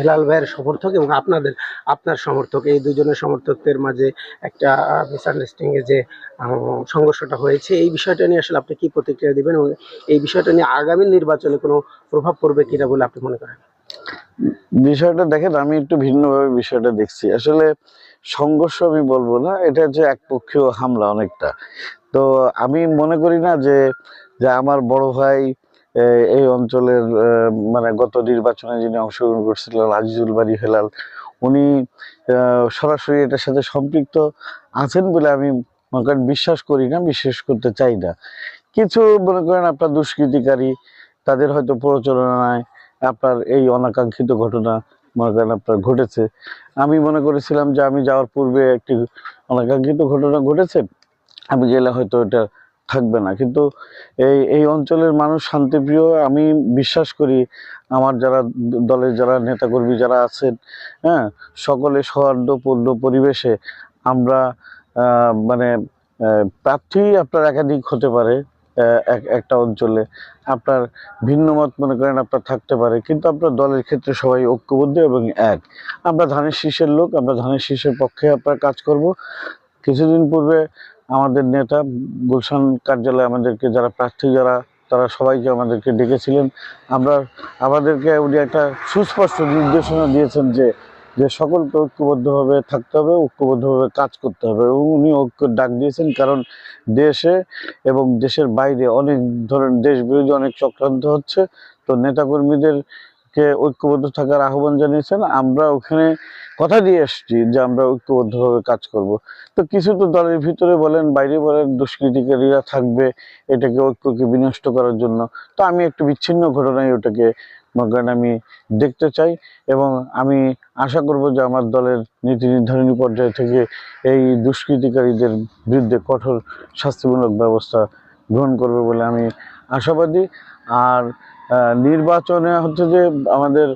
হেলাল ভাইয়ের সমর্থক এবং আপনাদের, আপনার সমর্থক, এই দুজনের সমর্থকদের মাঝে একটা মিসআন্ডারস্ট্যান্ডিং এ যে সংঘর্ষটা হয়েছে, এই বিষয়টা নিয়ে আসলে আপনি কি প্রতিক্রিয়া দিবেন এবং এই বিষয়টা নিয়ে আগামী নির্বাচনে কোনো প্রভাব পড়বে কিনা বলে আপনি মনে করেন? বিষয়টা দেখেন, আমি একটু ভিন্নভাবে বিষয়টা দেখছি। আসলে সংঘর্ষ আমি বলব না, এটা যে একপক্ষীয় হামলা অনেকটা। তো আমি মনে করি না যে যে আমার বড় ভাই এই অঞ্চলের মানে গত নির্বাচনে যিনি অংশগ্রহণ করছিলেন আজিজুল বাড়ি হেলাল, উনি সরাসরি এটার সাথে সম্পৃক্ত আছেন বলে আমি মনে করেন বিশ্বাস করি না, বিশ্বাস করতে চাই না। কিছু মনে করেন আপনার দুষ্কৃতিকারী, তাদের হয়তো প্ররোচনায় আপনার এই অনাকাঙ্ক্ষিত ঘটনা মনে করেন আপনার ঘটেছে। আমি মনে করেছিলাম যে আমি যাওয়ার পূর্বে একটি অনাকাঙ্ক্ষিত ঘটনা ঘটেছে, আমি গেলে হয়তো এটা থাকবে না। কিন্তু এই এই অঞ্চলের মানুষ শান্তিপ্রিয়, আমি বিশ্বাস করি আমার যারা দলের যারা নেতাকর্মী যারা আছেন হ্যাঁ সকলে সৌহার্দ্যপূর্ণ পরিবেশে আমরা মানে প্রার্থী আপনার একাধিক হতে পারে এক, একটা অঞ্চলে। আপনার ভিন্ন মত মনে করেন আপনার থাকতে পারে, কিন্তু আপনার দলের ক্ষেত্রে সবাই ঐক্যবদ্ধ এবং এক। আমরা ধানের শীষের লোক, আমরা ধানের শীষের পক্ষে আপনার কাজ করব। কিছুদিন পূর্বে আমাদের নেতা গুলশান কার্যালয়ে আমাদেরকে যারা প্রার্থী, যারা, তারা সবাইকে আমাদেরকে ডেকেছিলেন। আমরা আমাদেরকে উনি একটা সুস্পষ্ট নির্দেশনা দিয়েছেন যে যে সকলকে ঐক্যবদ্ধভাবে থাকতে হবে, ঐক্যবদ্ধভাবে কাজ করতে হবে। এবং উনি ঐক্য ডাক দিয়েছেন কারণ দেশে এবং দেশের বাইরে অনেক ধরনের দেশ বিরোধী অনেক চক্রান্ত হচ্ছে। তো নেতাকর্মীদেরকে ঐক্যবদ্ধ থাকার আহ্বান জানিয়েছেন, আমরা ওখানে কথা দিয়ে এসেছি যে আমরা ঐক্যবদ্ধভাবে কাজ করব। তো কিছু তো দলের ভিতরে বলেন, বাইরে বলেন, দুষ্কৃতিকারীরা থাকবে এটাকে ঐক্যকে বিনষ্ট করার জন্য। তো আমি একটু বিচ্ছিন্ন ঘটনায় ওটাকে আমি দেখতে চাই এবং আমি আশা করব যে আমার দলের নীতি নির্ধারণী পর্যায় থেকে এই দুষ্কৃতিকারীদের বিরুদ্ধে কঠোর শাস্তিমূলক ব্যবস্থা গ্রহণ করবে বলে আমি আশাবাদী। আর নির্বাচনে হচ্ছে যে আমাদের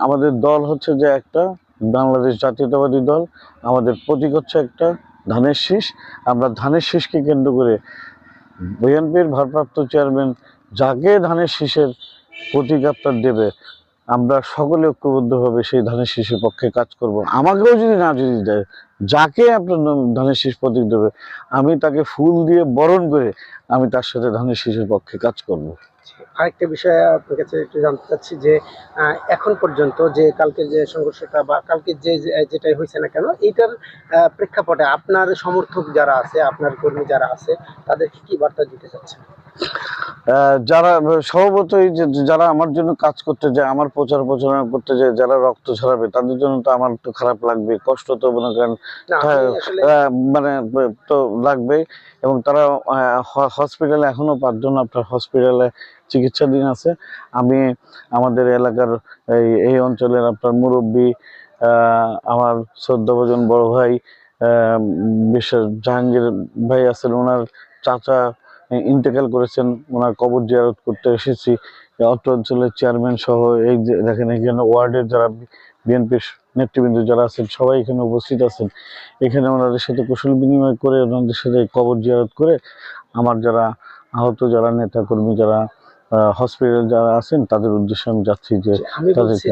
আমাদের দল হচ্ছে যে একটা, বাংলাদেশ জাতীয়তাবাদী দল। আমাদের প্রতীক হচ্ছে একটা, ধানের শীষ। আমরা ধানের শীষকে কেন্দ্র করে বিএনপির ভারপ্রাপ্ত চেয়ারম্যান যাকে ধানের শীষের প্রতীক আপনার দেবে আমরা সকলে ঐক্যবদ্ধভাবে সেই ধানের শীষের পক্ষে কাজ করব। আমাকেও যদি না যদি দেয়, যাকে আপনার ধানের শীষ প্রতীক দেবে, আমি তাকে ফুল দিয়ে বরণ করে আমি তার সাথে ধানের শীষের পক্ষে কাজ করব। আরেকটা বিষয় আপনার কাছে একটু জানতে চাচ্ছি যে এখন পর্যন্ত যে কালকে যে সংঘর্ষটা বা কালকে যে যেটাই হয়েছে না কেন, এইটার প্রেক্ষাপটে আপনার সমর্থক যারা আছে, আপনার কর্মী যারা আছে, তাদেরকে কি বার্তা দিতে চাচ্ছেন? যারা স্বভাবতই যারা আমার জন্য কাজ করতে যায় আমার প্রচার প্রচারণা করতে যায় যারা রক্ত ছড়াবে তাদের জন্য তো আমার তো খারাপ লাগবে কষ্ট তো মনে করেন হ্যাঁ, মানে তো লাগবে এবং তারা হসপিটালে এখনও পাঁচজন আপনার হসপিটালে চিকিৎসাধীন আছে। আমি আমাদের এলাকার এই এই অঞ্চলের আপনার মুরব্বী আহ, আমার শ্রদ্ধাভোজন বড় ভাই আহ, বিশেষ জাহাঙ্গীর ভাই আছেন ওনার চাচা ইন্তেকাল করেছেন ওনার কবর জিয়ারত করতে এসেছি। অত্র অঞ্চলের চেয়ারম্যান সহ এই যে দেখেন এখানে ওয়ার্ডের যারা বিএনপির নেতৃবৃন্দ যারা আছেন সবাই এখানে উপস্থিত আছেন। এখানে ওনাদের সাথে কুশল বিনিময় করে ওনাদের সাথে কবর জিয়ারত করে আমার যারা আহত যারা নেতা কর্মী যারা হসপিটাল যারা আছেন তাদের উদ্দেশ্যে আমি যাচ্ছি যে তাদেরকে